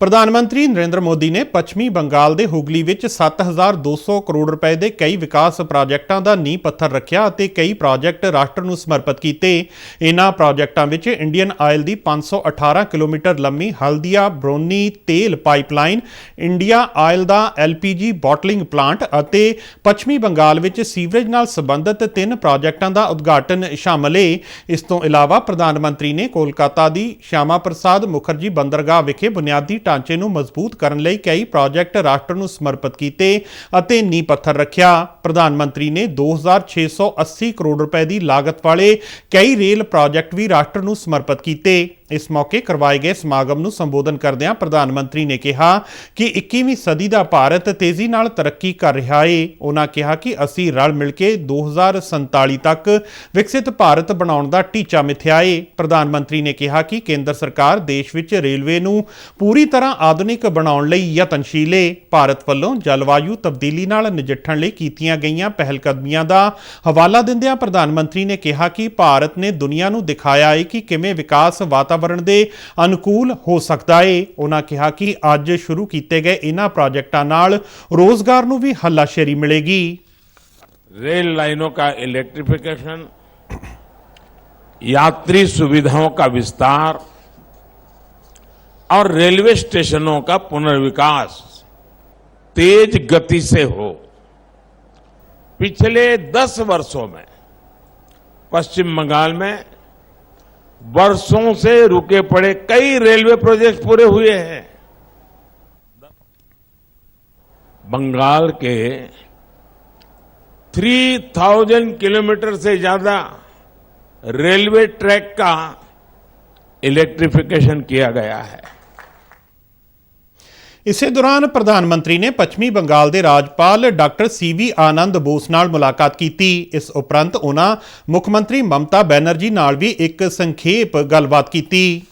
ਪ੍ਰਧਾਨ ਮੰਤਰੀ ਨਰਿੰਦਰ ਮੋਦੀ ਨੇ ਪੱਛਮੀ ਬੰਗਾਲ ਦੇ ਹੁਗਲੀ ਵਿੱਚ 7200 ਕਰੋੜ ਰੁਪਏ ਦੇ ਕਈ ਵਿਕਾਸ ਪ੍ਰੋਜੈਕਟਾਂ ਦਾ ਨੀਂਹ ਪੱਥਰ ਰੱਖਿਆ ਅਤੇ ਕਈ ਪ੍ਰੋਜੈਕਟ ਰਾਸ਼ਟਰ ਨੂੰ ਸਮਰਪਿਤ ਕੀਤੇ। ਇਹਨਾਂ ਪ੍ਰੋਜੈਕਟਾਂ ਵਿੱਚ ਇੰਡੀਅਨ ਆਇਲ ਦੀ 518 ਕਿਲੋਮੀਟਰ ਲੰਮੀ ਹਲਦੀਆ ਬਰੋਨੀ ਤੇਲ ਪਾਈਪਲਾਈਨ, ਇੰਡੀਆ ਆਇਲ ਦਾ ਐਲਪੀਜੀ ਬੋਟਲਿੰਗ ਪਲਾਂਟ ਅਤੇ ਪੱਛਮੀ ਬੰਗਾਲ ਵਿੱਚ ਸੀਵਰੇਜ ਨਾਲ ਸੰਬੰਧਿਤ ਤਿੰਨ ਪ੍ਰਾਜੈਕਟਾਂ ਦਾ ਉਦਘਾਟਨ ਸ਼ਾਮਲ ਹੈ ਇਸ ਤੋਂ ਇਲਾਵਾ ਪ੍ਰਧਾਨ ਮੰਤਰੀ ਨੇ ਕੋਲਕਾਤਾ ਦੀ ਸ਼ਿਆਮਾ ਪ੍ਰਸਾਦ ਮੁਖਰਜੀ ਬੰਦਰਗਾਹ ਵਿਖੇ ਬੁਨਿਆਦੀ ਢਾਂਚੇ ਨੂੰ ਮਜ਼ਬੂਤ ਕਰਨ ਲਈ ਕਈ ਪ੍ਰੋਜੈਕਟ ਰਾਸ਼ਟਰ ਨੂੰ ਸਮਰਪਿਤ ਕੀਤੇ ਅਤੇ ਨੀਂਹ ਪੱਥਰ ਰੱਖਿਆ। ਪ੍ਰਧਾਨ ਮੰਤਰੀ ਨੇ 2680 ਕਰੋੜ ਰੁਪਏ ਦੀ ਲਾਗਤ ਵਾਲੇ ਕਈ ਰੇਲ ਪ੍ਰੋਜੈਕਟ ਵੀ ਰਾਸ਼ਟਰ ਨੂੰ ਸਮਰਪਿਤ ਕੀਤੇ। ਇਸ ਮੌਕੇ ਕਰਵਾਏ ਗਏ ਸਮਾਗਮ ਨੂੰ ਸੰਬੋਧਨ ਕਰਦਿਆਂ ਪ੍ਰਧਾਨ ਮੰਤਰੀ ਨੇ ਕਿਹਾ ਕਿ 21ਵੀਂ ਸਦੀ ਦਾ ਭਾਰਤ ਤੇਜ਼ੀ ਨਾਲ ਤਰੱਕੀ ਕਰ ਰਿਹਾ ਏ। ਉਹਨਾਂ ਕਿਹਾ ਕਿ ਅਸੀਂ ਰਲ ਮਿਲ ਕੇ 2047 ਤੱਕ ਵਿਕਸਿਤ ਭਾਰਤ ਬਣਾਉਣ ਦਾ ਟੀਚਾ ਮਿਥਿਆ ਏ। ਪ੍ਰਧਾਨ ਮੰਤਰੀ ਨੇ ਕਿਹਾ ਕਿ ਕੇਂਦਰ ਸਰਕਾਰ ਦੇਸ਼ ਵਿੱਚ ਰੇਲਵੇ ਨੂੰ ਪੂਰੀ ਤਰ੍ਹਾਂ ਆਧੁਨਿਕ ਬਣਾਉਣ ਲਈ ਯਤਨਸ਼ੀਲ ਏ। ਭਾਰਤ ਵੱਲੋਂ ਜਲਵਾਯੂ ਤਬਦੀਲੀ ਨਾਲ ਨਜਿੱਠਣ ਲਈ ਕੀਤੀਆਂ ਗਈਆਂ ਪਹਿਲਕਦਮੀਆਂ ਦਾ ਹਵਾਲਾ ਦਿੰਦਿਆਂ ਪ੍ਰਧਾਨ ਮੰਤਰੀ ਨੇ ਕਿਹਾ ਕਿ ਭਾਰਤ ਨੇ ਦੁਨੀਆ ਨੂੰ ਦਿਖਾਇਆ ਏ ਕਿ ਕਿਵੇਂ ਵਿਕਾਸ ਵਾਤਾਵਰਣ ਦੇ ਅਨੁਕੂਲ ਹੋ ਸਕਦਾ ਹੈ ਉਹਨਾਂ ਕਿਹਾ ਕਿ ਅੱਜ ਸ਼ੁਰੂ ਕੀਤੇ ਗਏ ਇਹਨਾਂ ਪ੍ਰੋਜੈਕਟਾਂ ਨਾਲ ਰੋਜ਼ਗਾਰ ਨੂੰ ਵੀ ਹੱਲਾਸ਼ੇਰੀ ਮਿਲੇਗੀ रेल लाइनों का इलेक्ट्रिफिकेशन यात्री सुविधाओं का विस्तार और रेलवे स्टेशनों का पुनर्विकास तेज गति से हो पिछले दस वर्षों में पश्चिम बंगाल में वर्षों से रुके पड़े कई रेलवे प्रोजेक्ट पूरे हुए हैं। बंगाल के 3000 किलोमीटर से ज़्यादा रेलवे ट्रैक का इलेक्ट्रिफिकेशन किया गया है। ਇਸੇ ਦੌਰਾਨ ਪ੍ਰਧਾਨ ਮੰਤਰੀ ਨੇ ਪੱਛਮੀ ਬੰਗਾਲ ਦੇ ਰਾਜਪਾਲ ਡਾਕਟਰ ਸੀ ਵੀ ਆਨੰਦ ਬੋਸ ਨਾਲ ਮੁਲਾਕਾਤ ਕੀਤੀ। ਇਸ ਉਪਰੰਤ ਉਹਨਾਂ ਮੁੱਖ ਮੰਤਰੀ ਮਮਤਾ ਬੈਨਰਜੀ ਨਾਲ ਵੀ ਇੱਕ ਸੰਖੇਪ ਗੱਲਬਾਤ ਕੀਤੀ।